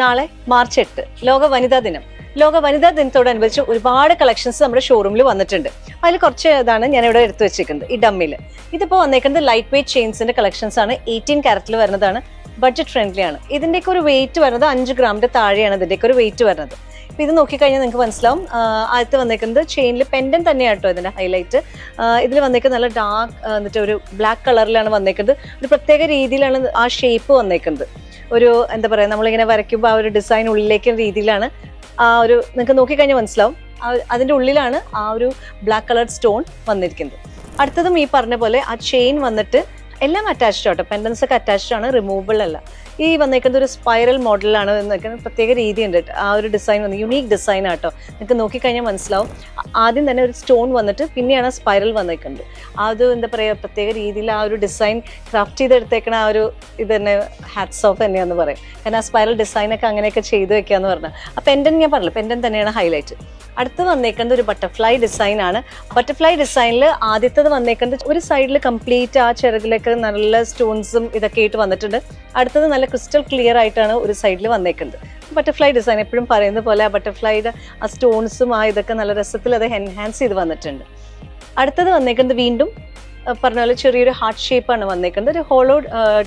നാളെ മാർച്ച് എട്ട് ലോക വനിതാ ദിനം. ലോക വനിതാ ദിനത്തോടനുബന്ധിച്ച് ഒരുപാട് കളക്ഷൻസ് നമ്മുടെ ഷോറൂമിൽ വന്നിട്ടുണ്ട്. അതിൽ കുറച്ച് ഇതാണ് ഞാൻ ഇവിടെ എടുത്തു വെച്ചിരിക്കുന്നത് ഈ ഡമ്മിൽ ഇതിപ്പോൾ വന്നേക്കുന്നത് ലൈറ്റ് വെയിറ്റ് ചെയിൻസിന്റെ കളക്ഷൻസ് ആണ്. എയ്റ്റീൻ ക്യാരറ്റിൽ വരുന്നതാണ്. ബഡ്ജറ്റ് ഫ്രണ്ട്ലി ആണ്. ഇതിന്റെയൊക്കെ ഒരു വെയിറ്റ് വരുന്നത് അഞ്ച് ഗ്രാമിന്റെ താഴെയാണ് ഇതിന്റെയൊക്കെ ഒരു വെയിറ്റ് വരുന്നത്. അപ്പോൾ ഇത് നോക്കിക്കഴിഞ്ഞാൽ നിങ്ങൾക്ക് മനസ്സിലാവും. ആദ്യത്തെ വന്നേക്കുന്നത് ചെയിനിൽ പെൻഡൻ തന്നെയാണ് കേട്ടോ ഇതിന്റെ ഹൈലൈറ്റ് ഇതിൽ വന്നേക്കുന്നത് നല്ല ഡാർക്ക് എന്നിട്ട് ഒരു ബ്ലാക്ക് കളറിലാണ് വന്നേക്കുന്നത്. ഒരു പ്രത്യേക രീതിയിലാണ് ആ ഷേപ്പ് വന്നേക്കുന്നത്. ഒരു എന്താ പറയാ നമ്മളിങ്ങനെ വരയ്ക്കുമ്പോൾ ആ ഒരു ഡിസൈൻ ഉള്ളിലേക്ക് രീതിയിലാണ് ആ ഒരു നിങ്ങൾക്ക് നോക്കിക്കഴിഞ്ഞാൽ മനസ്സിലാവും. അതിന്റെ ഉള്ളിലാണ് ആ ഒരു ബ്ലാക്ക് കളർ സ്റ്റോൺ വന്നിരിക്കുന്നത്. അടുത്തതും ഈ പറഞ്ഞ പോലെ ആ ചെയിൻ വന്നിട്ട് എല്ലാം അറ്റാച്ച്ഡ് ആട്ടോ പെൻഡൻസ് ഒക്കെ അറ്റാച്ച്ഡ് ആണ് റിമൂവബിൾ അല്ല. ഈ വന്നേക്കുന്നത് ഒരു സ്പൈറൽ മോഡലാണ് എന്നൊക്കെ പ്രത്യേക രീതി ഉണ്ട് ആ ഒരു ഡിസൈൻ വന്ന് യുണീക്ക് ഡിസൈൻ ആട്ടോ. നിങ്ങൾക്ക് നോക്കിക്കഴിഞ്ഞാൽ മനസ്സിലാവും. ആദ്യം തന്നെ ഒരു സ്റ്റോൺ വന്നിട്ട് പിന്നെയാണ് സ്പൈറൽ വന്നേക്കുന്നത്. അത് എന്താ പറയുക പ്രത്യേക രീതിയിൽ ആ ഒരു ഡിസൈൻ ക്രാഫ്റ്റ് ചെയ്തെടുത്തേക്കണ ആ ഒരു ഇത് തന്നെ ഹാറ്റ്സ് ഓഫ് തന്നെയാണെന്ന് പറയും. കാരണം ആ സ്പൈറൽ ഡിസൈനൊക്കെ അങ്ങനെയൊക്കെ ചെയ്തു വെക്കാന്ന് പറഞ്ഞാൽ ആ പെൻഡൻ ഞാൻ പറഞ്ഞില്ല പെൻഡൻ തന്നെയാണ് ഹൈലൈറ്റ് അടുത്ത് വന്നേക്കുന്നത് ഒരു ബട്ടർഫ്ലൈ ഡിസൈൻ ആണ്. ബട്ടർഫ്ലൈ ഡിസൈനിൽ ആദ്യത്തത് വന്നേക്കുന്നത് ഒരു സൈഡിൽ കംപ്ലീറ്റ് ആ ചിറകിലൊക്കെ നല്ല സ്റ്റോൺസും ഇതൊക്കെ ആയിട്ട് വന്നിട്ടുണ്ട്. അടുത്തത് നല്ല ക്രിസ്റ്റൽ ക്ലിയർ ആയിട്ടാണ് ഒരു സൈഡിൽ വന്നേക്കുന്നത്. ബട്ടർഫ്ലൈ ഡിസൈൻ എപ്പോഴും പറയുന്ന പോലെ ആ ബട്ടർഫ്ലൈയുടെ ആ സ്റ്റോൺസും ആ ഇതൊക്കെ നല്ല രസത്തിൽ അത് എൻഹാൻസ് ചെയ്ത് വന്നിട്ടുണ്ട്. അടുത്തത് വന്നേക്കുന്നത് വീണ്ടും പറഞ്ഞ പോലെ ചെറിയൊരു ഹാർട്ട് ഷേപ്പാണ് വന്നേക്കുന്നത്. ഒരു ഹോളോ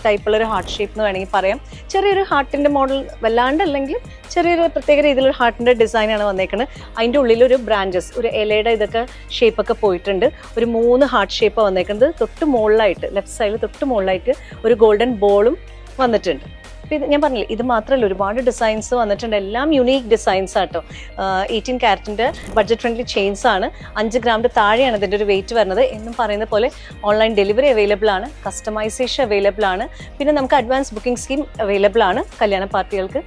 ടൈപ്പുള്ള ഒരു ഹാർട്ട് ഷേപ്പ് എന്ന് വേണമെങ്കിൽ പറയാം. ചെറിയൊരു ഹാർട്ടിന്റെ മോഡൽ വല്ലാണ്ട് അല്ലെങ്കിൽ ചെറിയൊരു പ്രത്യേക രീതിയിലുള്ള ഹാർട്ടിന്റെ ഡിസൈനാണ് വന്നേക്കുന്നത്. അതിന്റെ ഉള്ളിൽ ഒരു ബ്രാഞ്ചസ് ഒരു ഇലയുടെ ഇതൊക്കെ ഷേപ്പൊക്കെ പോയിട്ടുണ്ട്. ഒരു മൂന്ന് ഹാർട്ട് ഷേപ്പാണ് വന്നേക്കുന്നത്. തൊട്ട് മുകളിലായിട്ട് ലെഫ്റ്റ് സൈഡിൽ തൊട്ട് മുകളിലായിട്ട് ഒരു ഗോൾഡൻ ബോളും വന്നിട്ടുണ്ട്. ഇത് ഞാൻ പറഞ്ഞില്ലേ ഇത് മാത്രമല്ല ഒരുപാട് ഡിസൈൻസ് വന്നിട്ടുണ്ട്. എല്ലാം യുണീക്ക് ഡിസൈൻസ് ആട്ടോ. എയ്റ്റീൻ ക്യാരറ്റിന്റെ ബഡ്ജറ്റ് ഫ്രണ്ട്ലി ചെയിൻസ് ആണ്. അഞ്ച് ഗ്രാമിന്റെ താഴെയാണ് ഇതിന്റെ ഒരു വെയിറ്റ് വരുന്നത്. എന്നും പറയുന്ന പോലെ ഓൺലൈൻ ഡെലിവറി അവൈലബിൾ ആണ്. കസ്റ്റമൈസേഷൻ അവൈലബിൾ ആണ്. പിന്നെ നമുക്ക് അഡ്വാൻസ് ബുക്കിംഗ് സ്കീം അവൈലബിൾ ആണ് കല്യാണ പാർട്ടികൾക്ക്.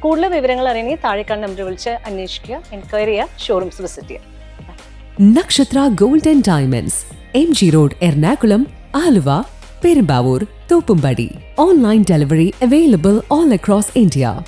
കൂടുതൽ വിവരങ്ങൾ അറിയണമെങ്കിൽ താഴേക്കാണ് നമ്പർ വിളിച്ച് അന്വേഷിക്കുക. എൻക്വയറി ചെയ്യുക ഷോറൂംസ് വിസിറ്റ് ചെയ്യുക Nakshatra golden diamonds M G road Ernakulam Aluva Perumbavoor, Thoppumbatty. Online delivery available all across India.